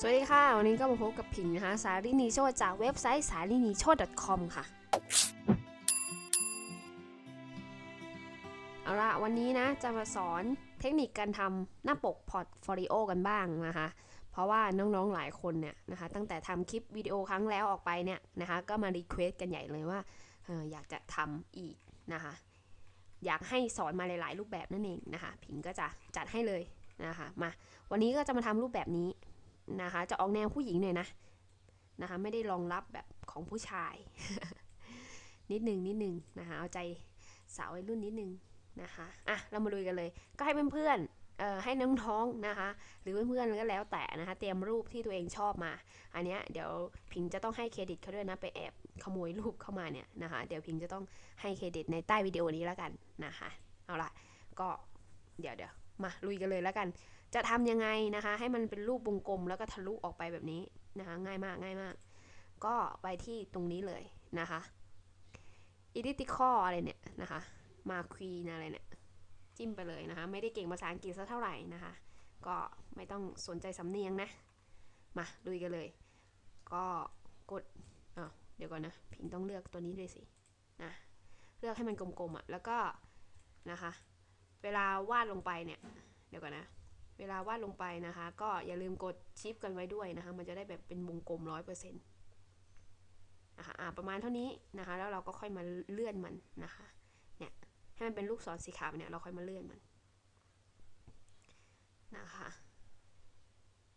สวัสดีค่ะ วันนี้ก็มาพบกับผิงนะคะสารินีโชตจากเว็บไซต์สารินีโชต .com ค่ะ เอาละวันนี้นะจะมาสอนเทคนิคการทำหน้าปกพอร์ตโฟลิโอกันบ้างนะคะ เพราะว่าน้องๆหลายคนเนี่ยนะคะ ตั้งแต่ทำคลิปวิดีโอครั้งแล้วออกไปเนี่ยนะคะ ก็มารีเควสกันใหญ่เลยว่าอออยากจะทำอีกนะคะ อยากให้สอนมาหลาย ๆ รูปแบบนั่นเองนะคะ ผิงก็จะจัดให้เลยนะคะ มา วันนี้ก็จะมาทำรูปแบบนี้ นะคะ จะออกแนวผู้หญิงหน่อยนะนะคะ ไม่ได้รองรับแบบของผู้ชาย นิดนึงนิดนึงนะคะ เอาใจสาววัยรุ่นนิดนึงนะคะอะเรามาลุยกันเลย ก็ให้เพื่อนเอ่อให้น้องๆนะคะ หรือเพื่อนๆก็แล้วแต่นะคะ เตรียมรูปที่ตัวเองชอบมา อันเนี้ยเดี๋ยวพิงจะต้องให้เครดิตเขาด้วยนะไปแอบขโมยรูปเข้ามาเนี่ยนะคะ เดี๋ยวพิงจะต้องให้เครดิตในใต้วิดีโอนี้แล้วกันนะคะ เอาล่ะก็เดี๋ยวเดี๋ยว มาลุยกันเลยแล้วกัน จะทำยังไงนะคะ ให้มันเป็นรูปวงกลมแล้วก็ทะลุออกไปแบบนี้นะคะ ง่ายมากง่ายมาก ก็ไปที่ตรงนี้เลยนะคะ identical อะไรเนี่ยนะคะ มาควีนอะไรเนี่ย จิ้มไปเลยนะคะ ไม่ได้เก่งภาษาอังกฤษสักเท่าไหร่นะคะ ก็ไม่ต้องสนใจสำเนียงนะ มาลุยกันเลย ก็กดอะเดี๋ยวก่อนนะ พิงต้องเลือกตัวนี้ด้วยสินะ เลือกให้มันกลมๆอะ แล้วก็นะคะ เวลาวาดลงไปเนี่ยเดี๋ยวก่อนนะ เวลาวาดลงไปนะคะ ก็อย่าลืมกดชิปกันไว้ด้วยนะคะ มันจะได้แบบเป็นวงกลมร้อยเปอร์เซ็นต์นะคะประมาณเท่านี้นะคะ แล้วเราก็ค่อยมาเลื่อนมันนะคะเนี่ยให้มันเป็นลูกศรสีขาวเนี่ยเราค่อยมาเลื่อนมันนะคะ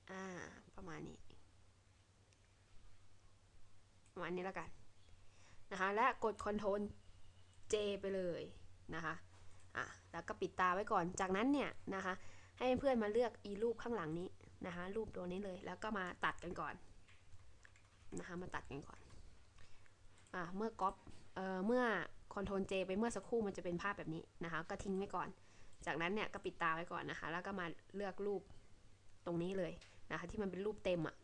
อ่าประมาณนี้ประมาณนี้แล้วกันนะคะและกด Ctrl J ไปเลยนะคะ อะแล้วก็ปิดตาไว้ก่อน จากนั้นเนี่ยนะคะให้เพื่อนมาเลือกอีรูปข้างหลังนี้นะคะรูปตัวนี้เลยแล้วก็มาตัดกันก่อนนะคะมาตัดกันก่อนอ่าเมื่อก๊อปเอ่อเมื่อคอนโทรล J ไปเมื่อสักครู่มันจะเป็นภาพแบบนี้นะคะก็ทิ้งไว้ก่อน จากนั้นเนี่ยก็ปิดตาไว้ก่อนนะคะแล้วก็มาเลือกรูปตรงนี้เลยนะคะที่มันเป็นรูปเต็มอะ่ะ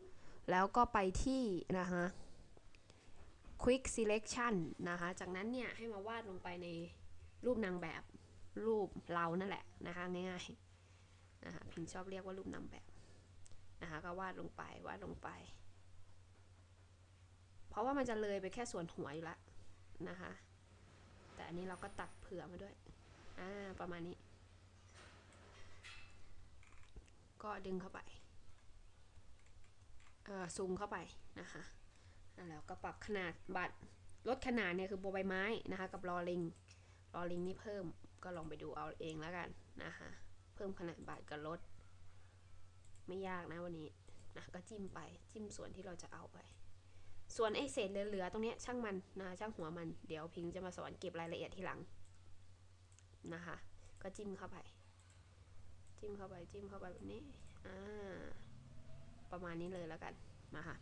แล้วก็ไปที่นะคะ quick selection นะคะจากนั้นเนี่ยให้มาวาดลงไปในรูปนางแบบ รูปเรานั่นแหละนะคะง่ายๆนะคะพิมชอบเรียกว่ารูปนางแบบนะคะก็วาดลงไปวาดลงไป เพราะว่ามันจะเลยไปแค่ส่วนหัวอยู่ละนะคะแต่อันนี้เราก็ตัดเผื่อมาด้วยอ่าประมาณนี้ ก็ดึงเข้าไปเอ่อซูมเข้าไปนะคะแล้วก็ปรับขนาดบัตรลดขนาดเนี่ยคือโบใบไม้นะคะ กับรอลิงรอลิงนี่เพิ่ม ก็ลองไปดูเอาเองแล้วกันนะคะเพิ่มขนาดบาทกับลด ไม่ยากนะวันนี้นะก็จิ้มไปจิ้มส่วนที่เราจะเอาไป ส่วนไอ้เศษเหลือๆตรงนี้ช่างมันนะช่างหัวมันเดี๋ยวพิงจะมาสอนเก็บรายละเอียดทีหลังนะคะ ก็จิ้มเข้าไป จิ้มเข้าไปจิ้มเข้าไปแบบนี้อ่าประมาณนี้เลยแล้วกันนะคะ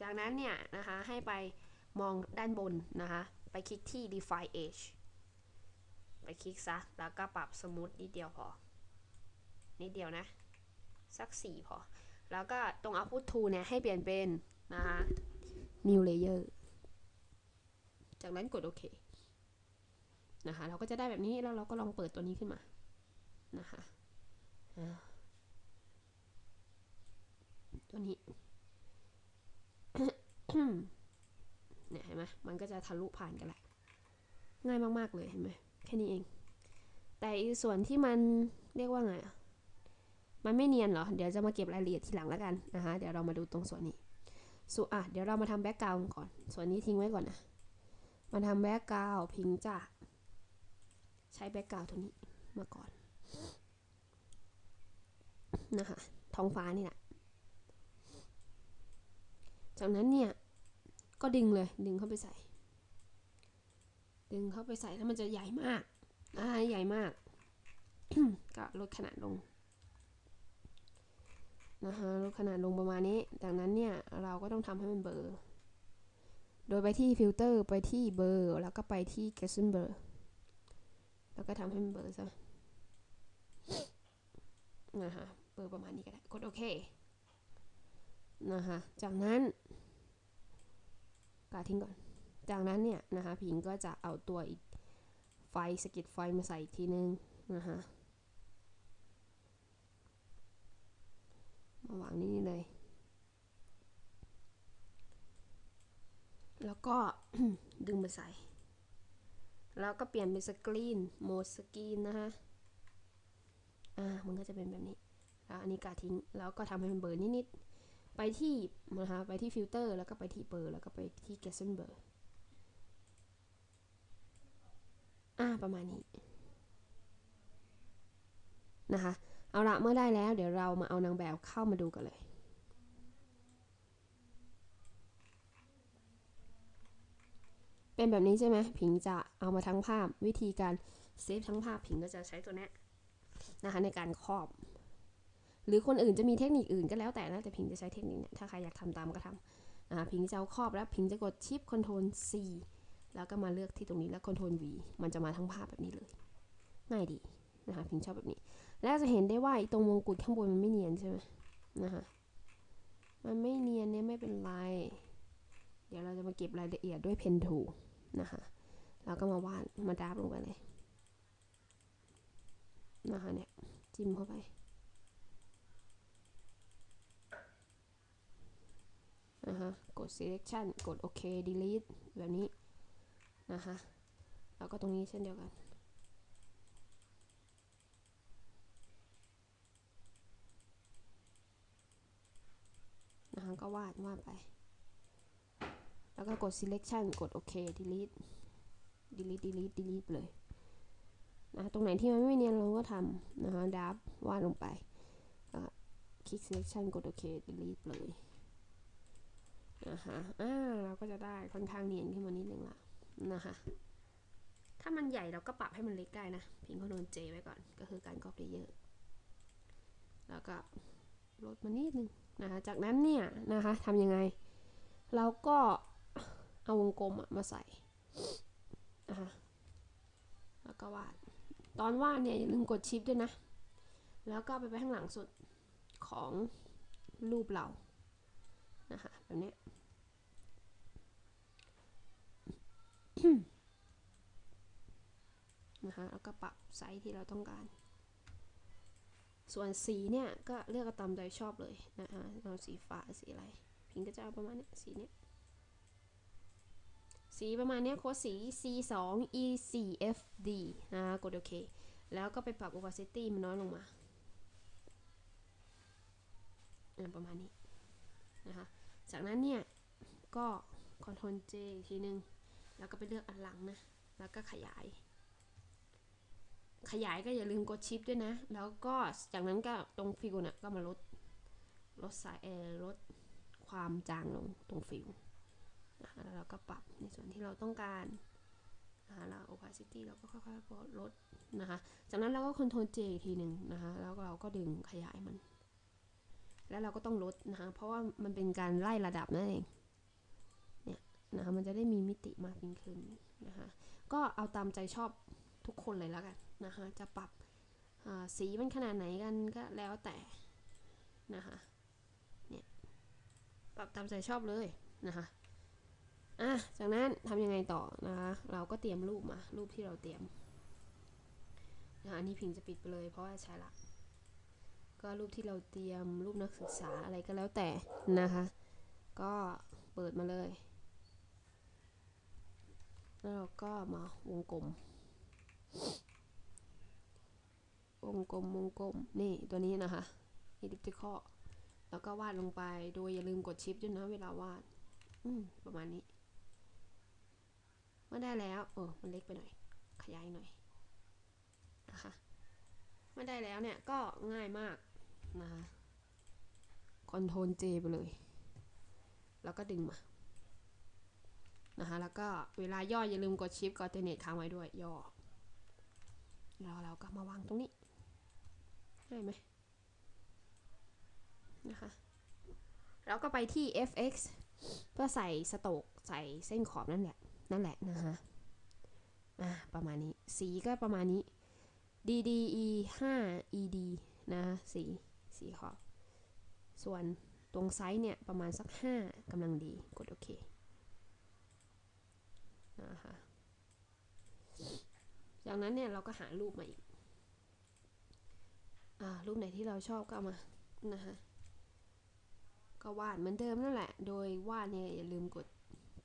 จากนั้นเนี่ยนะคะให้ไปมองด้านบนนะคะ ไปคลิกที่ define edge ไปคลิกซะ แล้วก็ปรับสมูทนิดเดียวพอ นิดเดียวนะ สักสี่พอ แล้วก็ตรง output to เนี่ย ให้เปลี่ยนเป็นนะคะ new layer จากนั้นกดโอเค นะคะ เราก็จะได้แบบนี้ แล้วเราก็ลองเปิดตัวนี้ขึ้นมา นะคะตัวนี้ มันก็จะทะลุผ่านกันแหละ ง่ายมาก ๆ เลยเห็นไหมแค่นี้เอง แต่อีส่วนที่มันเรียกว่าไงมันไม่เนียนเหรอ เดี๋ยวจะมาเก็บรายละเอียดทีหลังแล้วกันนะคะเดี๋ยวเรามาดูตรงส่วนนี้ส่วนอะเดี๋ยวเรามาทำแบ็กกราวด์ก่อน ส่วนนี้ทิ้งไว้ก่อนนะมาทำแบ็กกราวด์พิงจะใช้แบ็กกราวด์ตัวนี้มาก่อนนะคะท้องฟ้านี่แหละจากนั้นเนี่ย ก็ดึงเลย ดึงเข้าไปใส่ ดึงเข้าไปใส่แล้วมันจะใหญ่มากอ่าใหญ่มาก ก็ลดขนาดลงนะคะลดขนาดลงประมาณนี้ ดังนั้นเนี่ยเราก็ต้องทำให้มันเบลอโดยไปที่ฟิลเตอร์ไปที่เบอร์แล้วก็ไปที่ g e s s e n b l u r แล้วก็ทำให้มันเบลอซะนะคะเบอร์ประมาณนี้ก็ได้กดโอเคนะคะจากนั้นาทิ้งก่อน จากนั้นเนี่ยนะคะพิงก็จะเอาตัวอีกไฟสกิดไฟมาใส่อีกทีนึงนะคะมาวางนี่เลย แล้วก็ดึงมาใส่ แล้วก็เปลี่ยนเป็นสกรีนโหมดสกรีนนะคะอ่า มันก็จะเป็นแบบนี้ แล้วอันนี้กาทิ้ง แล้วก็ทำให้มันเบลอร์นิดๆ ไปที่นะคะไปที่ฟิลเตอร์แล้วก็ไปที่เบอร์แล้วก็ไปที่ g e s s e n b l u r อ่าประมาณนี้นะคะ เอาละเมื่อได้แล้วเดี๋ยวเรามาเอานางแบบเข้ามาดูกันเลยเป็นแบบนี้ใช่ไหมผิงจะเอามาทั้งภาพวิธีการเซฟทั้งภาพผิงก็จะใช้ตัวนี้นะคะในการครอบ หรือคนอื่นจะมีเทคนิคอื่นก็แล้วแต่นะแต่พิงจะใช้เทคนิคเนี่ยถ้าใครอยากทำตามก็ทำนะคะพิงจะเอาครอบแล้วพิงจะกดชิปคอนโทรล C แล้วก็มาเลือกที่ตรงนี้แล้วคอนโทรล V มันจะมาทั้งภาพแบบนี้เลยง่ายดีนะคะพิงชอบแบบนี้ แล้วจะเห็นได้ว่าตรงมงกุฎข้างบนมันไม่เนียนใช่ไหมนะคะมันไม่เนียนเนี่ยไม่เป็นไร เดี๋ยวเราจะมาเก็บรายละเอียดด้วยเพนทูนะคะแล้วก็มาวาดมาดาฟลงไปเลยนะคะเนี่ยจิ้มเข้าไป นะคะกด selection กดโอเค delete แบบนี้นะคะแล้วก็ตรงนี้เช่นเดียวกัน นะคะก็วาดวาดไป แล้วก็กด selection กดโอเค delete delete delete delete เลยนะตรงไหนที่มันไม่เนียนเราก็ทำนะคะดับวาดลงไปคลิก selection กดโอเค delete เลย นะคะอ่าเราก็จะได้ค่อนข้างเนียนขึ้นมานิดนึงละนะคะ ถ้ามันใหญ่เราก็ปรับให้มันเล็กได้นะ พิงคอนโทรล J ไว้ก่อน ก็คือการกรอบเลเยอร์แล้วก็ลดมานิดนึงนะคะ จากนั้นเนี่ยนะคะทำยังไง เราก็เอาวงกลมอะมาใส่นะคะแล้วก็วาด ตอนวาดเนี่ยอย่าลืมกดชิปด้วยนะ แล้วก็ไปไปข้างหลังสุดของรูปเรานะคะแบบนี้ นะคะแล้วก็ปรับไซส์ที่เราต้องการ ส่วนสีเนี่ยก็เลือกตามใจชอบเลยนะคะเอาสีฟ้าสีอะไร พิงก็จะเอาประมาณนี้สีเนี้ยสีประมาณนี้โค้ดสี C 2 E 4 F D นะคะกดโอเค แล้วก็ไปปรับ opacity มันน้อยลงมาอ่าประมาณนี้นะคะ จากนั้นเนี่ย ก็ Ctrl J อีกทีนึง แล้วก็ไปเลือกอันหลังนะ แล้วก็ขยาย ขยายก็อย่าลืมกดชิปด้วยนะ แล้วก็จากนั้นก็ตรงฟิลน่ะก็มาลด ลดสายเออลดความจางลงตรงฟิลนะแล้วเราก็ปรับในส่วนที่เราต้องการนะคะแล้ว opacity เราก็ค่อยๆลดนะคะ จากนั้นเราก็ Ctrl J อีกทีหนึ่งนะคะ แล้วเราก็ดึงขยายมัน แล้วเราก็ต้องลดนะคะ เพราะว่ามันเป็นการไล่ระดับนั่นเอง นะคะมันจะได้มีมิติมากยิ่งขึ้นนะคะก็เอาตามใจชอบทุกคนเลยแล้วกันนะคะจะปรับสีมันขนาดไหนกันก็แล้วแต่นะคะเนี่ยปรับตามใจชอบเลยนะคะอะจากนั้นทำยังไงต่อนะคะเราก็เตรียมรูปมารูปที่เราเตรียมนะคะอันนี้พิงจะปิดไปเลยเพราะว่าใช้ละก็รูปที่เราเตรียมรูปนักศึกษาอะไรก็แล้วแต่นะคะ ก็เปิดมาเลย แล้วเราก็มาวงกลม วงกลมวงกลม นี่ตัวนี้นะคะ elliptical แล้วก็วาดลงไปโดยอย่าลืมกดชิปด้วยนะเวลาวาด อืม ประมาณนี้เมื่อได้แล้วเออมันเล็กไปหน่อย ขยายหน่อยนะคะเมื่อได้แล้วเนี่ยก็ง่ายมากนะคะคอนโทรล J ไปเลย แล้วก็ดึงมา นะคะแล้วก็เวลาย่ออย่าลืมกดชิปกดเทเนตค้างไว้ด้วยย่อแล้วเราก็มาวางตรงนี้ได้ไหมนะคะแล้วก็ไปที่ fx เพื่อใส่สโตกใส่เส้นขอบนั่นแหละ นั่นแหละนะคะอ่าประมาณนี้สีก็ประมาณนี้ DDE 5 ED นะสีสีขอบ ส่วนตรงไซส์เนี่ย ประมาณสัก 5กำลังดี กดโอเค นะคะจากนั้นเนี่ยเราก็หารูปมาอีกอ่ารูปไหนที่เราชอบก็เอามานะคะก็วาดเหมือนเดิมนั่นแหละ โดยวาดเนี่ยอย่าลืมกด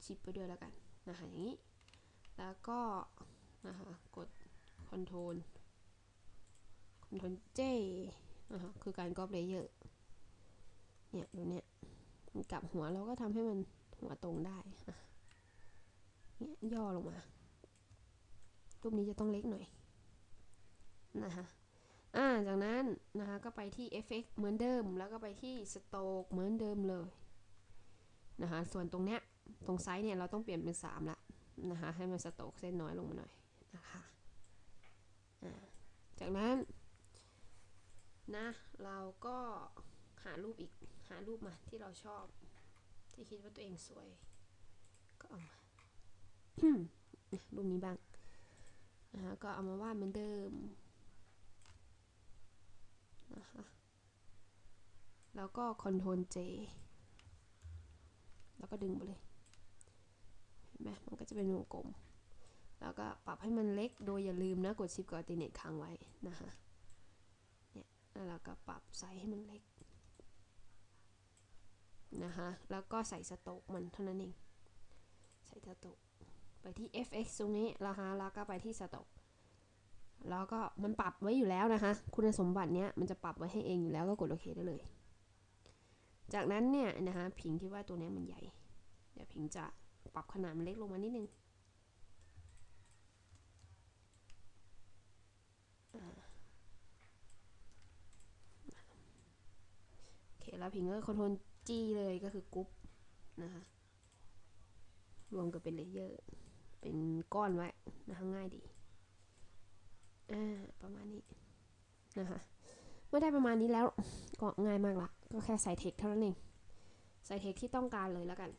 ชิปไปด้วยแล้วกันนะคะอย่างนี้ แล้วก็นะคะกด Ctrl Ctrl J นะคะคือการก๊อปเลเยอร์เนี่ยดูเนี่ยมันกลับหัวเราก็ทำให้มันหัวตรงได้อะ ย่อลงมา รูปนี้จะต้องเล็กหน่อยนะคะอ่าจากนั้นนะคะก็ไปที่ Effect เหมือนเดิม แล้วก็ไปที่ Stroke เหมือนเดิมเลยนะคะส่วนตรงเนี้ยตรงไซส์เนี่ยเราต้องเปลี่ยนเป็น 3 ละนะคะให้มันสโตกเส้นน้อยลงมาหน่อยนะคะอ่าจากนั้นนะเราก็หารูปอีกหารูปมาที่เราชอบ ที่คิดว่าตัวเองสวยก็เอามา รูปนี้บ้างนะคะก็เอามาวาดเหมือนเดิมนะคะแล้วก็ Ctrl J แล้วก็ดึงไปเลยเห็นไหมมันก็จะเป็นวงกลม แล้วก็ปรับให้มันเล็กโดยอย่าลืมนะ กดชิปกับอัลติเนตค้างไว้นะคะเนี่ยแล้วเราก็ปรับไซส์ให้มันเล็กนะคะแล้วก็ใส่สโต๊กมันเท่านั้นเอง ใส่สโต๊ก ไปที่ fx ตรงนี้นะคะแล้วก็ไปที่สโต๊กแล้วก็มันปรับไว้อยู่แล้วนะคะ คุณสมบัติเนี้ยมันจะปรับไว้ให้เองอยู่แล้วก็กดโอเคได้เลย จากนั้นเนี่ยนะคะพิงคิดว่าตัวนี้มันใหญ่ เดี๋ยวพิงจะปรับขนาดมันเล็กลงมานิดนึงโอเคแล้วพิงก็คอนโทรล G เลยก็คือกรุ๊ปนะคะ รวมกับเป็นเลเยอร์ เป็นก้อนไว้นะคะง่ายดีอ่าประมาณนี้นะคะเมื่อได้ประมาณนี้แล้วก็ง่ายมากละก็แค่ใส่เทคเท่านั้นเองใส่เทคที่ต้องการเลยแล้วกัน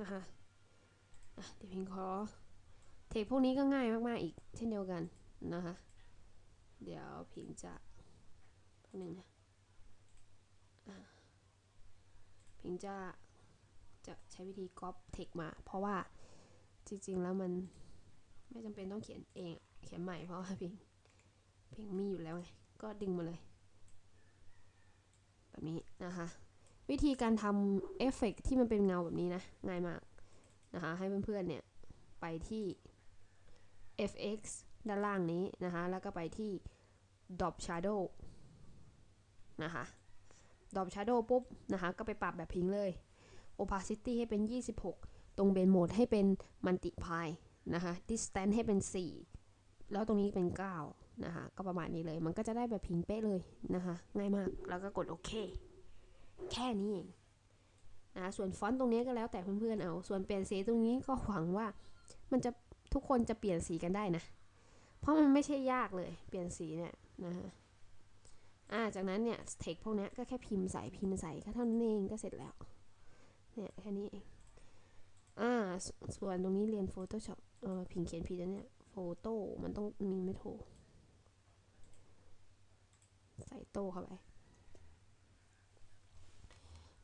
นะคะะเดี๋ยวพิงขอเทคพวกนี้ก็ง่ายมากๆอีกเช่นเดียวกันนะคะเดี๋ยวพิงจะแป๊บนึงนะอะพิงจะจะใช้วิธีก๊อปเทคมา เพราะว่า จริง ๆ แล้วมันไม่จำเป็นต้องเขียนเอง เขียนใหม่เพราะว่าพิงพิงมีอยู่แล้วไง ก็ดึงมาเลย แบบนี้นะคะ วิธีการทำเอฟเฟกที่มันเป็นเงาแบบนี้นะ ง่ายมากนะคะ ให้เพื่อนๆเนี่ย ไปที่ fx ด้านล่างนี้นะคะ แล้วก็ไปที่ drop shadow นะคะ drop shadow ปุ๊บนะคะ ก็ไปปรับแบบพิงเลย opacity ให้เป็น 26 ตรงเบนโหมดให้เป็น multiply นะคะ distance ให้เป็น 4 แล้วตรงนี้เป็น 9 นะคะ ก็ประมาณนี้เลย มันก็จะได้แบบพิงเป๊ะเลยนะคะ ง่ายมาก แล้วก็กดโอเค แค่นี้เองนะส่วนฟอนต์ตรงนี้ก็แล้วแต่เพื่อนๆเอา ส่วนเปลี่ยนสีตรงนี้ก็หวังว่า มันจะทุกคนจะเปลี่ยนสีกันได้นะ เพราะมันไม่ใช่ยากเลย เปลี่ยนสีเนี่ยนะฮะอ่า จากนั้นเนี่ยเทคพวกนี้ก็แค่พิมพ์ใส่พิมพ์ใส่ก็เท่านั้นเองก็เสร็จแล้ว เนี่ยแค่นี้เอง อ่า ส่วนตรงนี้เรียน Photoshop เออพิงเขียนผิดแล้วเนี่ยโฟโต้มันต้องมีไม่โทใส่โต้เข้าไป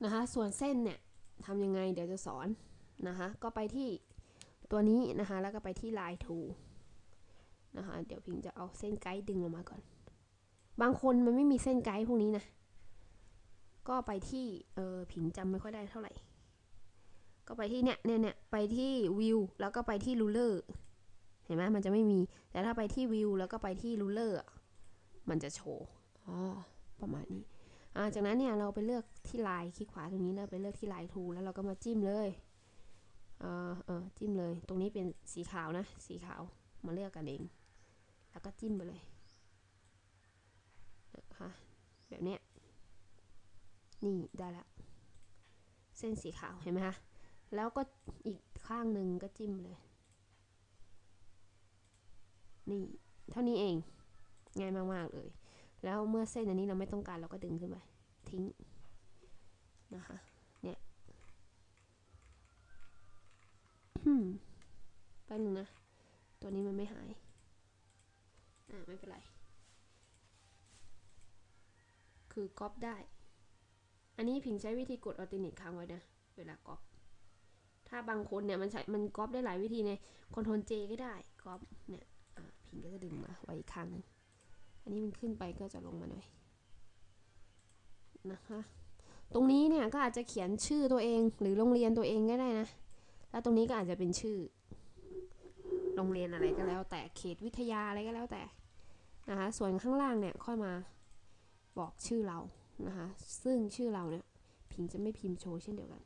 นะคะ ส่วนเส้นเนี่ยทำยังไงเดี๋ยวจะสอนนะคะ ก็ไปที่ตัวนี้นะคะ แล้วก็ไปที่ Line Tool นะคะ เดี๋ยวพิงจะเอาเส้นไกด์ดึงลงมาก่อน บางคนมันไม่มีเส้นไกด์พวกนี้นะ ก็ไปที่ เออพิงจำไม่ค่อยได้เท่าไหร่ ก็ไปที่เนี่ยเนี่ยเนี่ยไปที่วิวแล้วก็ไปที่รูเลอร์เห็นไหมมันจะไม่มี แต่ถ้าไปที่วิวแล้วก็ไปที่รูเลอร์มันจะโชว์อ่าประมาณนี้อ่าจากนั้นเนี่ยเราไปเลือกที่ลายคลิกขวาตรงนี้แล้วไปเลือกที่ลายทูแล้วเราก็มาจิ้มเลยเออเออจิ้มเลย ตรงนี้เป็นสีขาวนะ สีขาวมาเลือกกันเอง แล้วก็จิ้มไปเลยนะคะแบบเนี้ยนี่ได้ละ เส้นสีขาวเห็นไหมคะ แล้วก็อีกข้างหนึ่งก็จิ้มเลย นี่ เท่านี้เอง ง่ายมาก ๆ เลย แล้วเมื่อเส้นอันนี้เราไม่ต้องการเราก็ดึงขึ้นไปทิ้ง นะคะ เนี่ยแป๊บนึงนะ ตัวนี้มันไม่หาย อ่า ไม่เป็นไร คือก๊อปได้ อันนี้พิงใช้วิธีกดอัลติเนตค้างไว้นะ เวลาก๊อป ถ้าบางคนเนี่ยมันใช้มันก๊อปได้หลายวิธีในคอนโทรลเจก็ได้ก๊อปเนี่ยพิงก็จะดึงมาไว้อีกข้างนึงอันนี้มันขึ้นไปก็จะลงมาหน่อยนะคะตรงนี้เนี่ยก็อาจจะเขียนชื่อตัวเองหรือโรงเรียนตัวเองก็ได้นะ แล้วตรงนี้ก็อาจจะเป็นชื่อ โรงเรียนอะไรก็แล้วแต่เขตวิทยาอะไรก็แล้วแต่นะคะส่วนข้างล่างเนี่ยค่อยมาบอกชื่อเรานะคะซึ่งชื่อเราเนี่ยพิงจะไม่พิมพ์โชว์เช่นเดียวกัน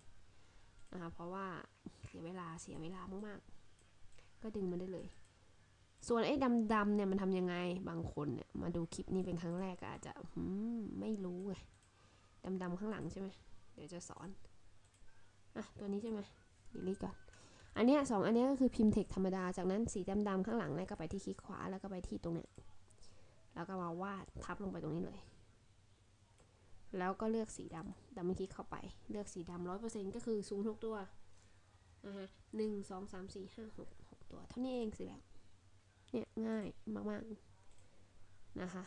นะคะเพราะว่าเสียเวลาเสียเวลามากๆ ก็ดึงมันได้เลย ส่วนไอ้ดำๆเนี่ยมันทำยังไงบางคนเนี่ยมาดูคลิปนี้เป็นครั้งแรกก็อาจจะหืมไม่รู้ไงดำๆข้างหลังใช่ไหมเดี๋ยวจะสอนอะตัวนี้ใช่ไหมดีลีก่อนอันเนี้ยสองอันเนี้ยก็คือพิมพ์เทคธรรมดา จากนั้นสีดำๆข้างหลังเนี่ยก็ไปที่คลิกขวาแล้วก็ไปที่ตรงเนี้ยแล้วก็มาวาดทับลงไปตรงนี้เลย แล้วก็เลือกสีดำดับเบิลคลิกเข้าไป เลือกสีดำร้อยเปอร์เซ็นต์ก็คือศูนย์หกตัวนะฮะหนึ่งสองสามสี่ห้าหกหกตัว เท่านี้เองสิแล้วเนี่ยง่ายมากๆนะคะ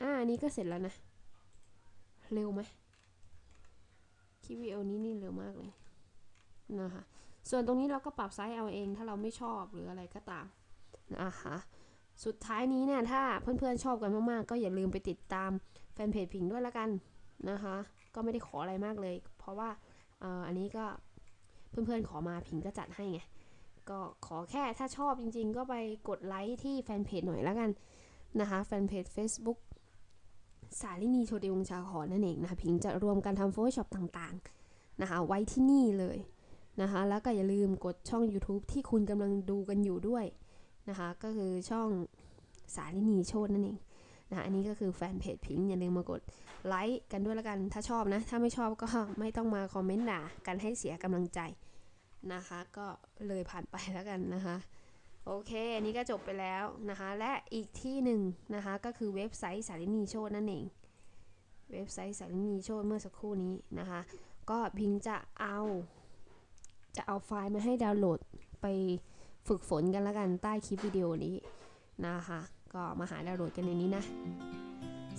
อ่าอันนี้ก็เสร็จแล้วนะ เร็วไหมคลิปวิดีโอนี้นี่เร็วมากเลยนะคะ ส่วนตรงนี้เราก็ปรับไซส์เอาเองถ้าเราไม่ชอบหรืออะไรก็ตามนะคะสุดท้ายนี้เนี่ยถ้าเพื่อนๆชอบกันมากๆ ก็อย่าลืมไปติดตามแฟนเพจผิงด้วยละกัน นะคะ ก็ไม่ได้ขออะไรมากเลย เพราะว่าอันนี้ก็เพื่อนๆขอมาผิงก็จัดให้ไง ก็ขอแค่ถ้าชอบจริงๆ ก็ไปกดไลค์ที่แฟนเพจหน่อยและกันนะคะ แฟนเพจ Facebook สาลินีโชติวงชาขอนั่นเองนะคะพิงจะรวมการทำ Photoshop ต่างๆนะคะไว้ที่นี่เลยนะคะ แล้วก็อย่าลืมกดช่อง YouTube ที่คุณกำลังดูกันอยู่ด้วยนะคะ ก็คือช่องสาลินีโชตนั่นเอง นะอันนี้ก็คือแฟนเพจพิงอย่าลืมมากดไลค์กันด้วยละกันถ้าชอบนะ ถ้าไม่ชอบก็ไม่ต้องมาคอมเมนต์ด่ากันให้เสียกำลังใจนะคะ ก็เลยผ่านไปแล้วกันนะคะโอเค อันนี้ก็จบไปแล้วนะคะ และอีกที่หนึ่งนะคะ ก็คือเว็บไซต์สารินีโชตนั่นเอง เว็บไซต์สารินีโชตเมื่อสักครู่นี้นะคะ ก็พิงจะเอา จะเอาไฟล์มาให้ดาวน์โหลดไปฝึกฝนกันล้วกันใต้คลิปวิดีโอนี้นะคะ ก็มาหาดาวน์โหลดกันในนี้นะ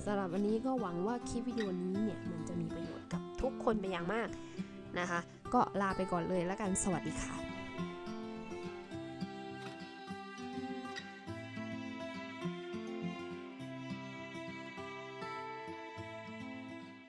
สำหรับวันนี้ก็หวังว่าคลิปวิดีโอนี้เนี่ยมันจะมีประโยชน์กับทุกคนไปอย่างมากนะคะ ก็ลาไปก่อนเลยแล้วกันสวัสดีค่ะ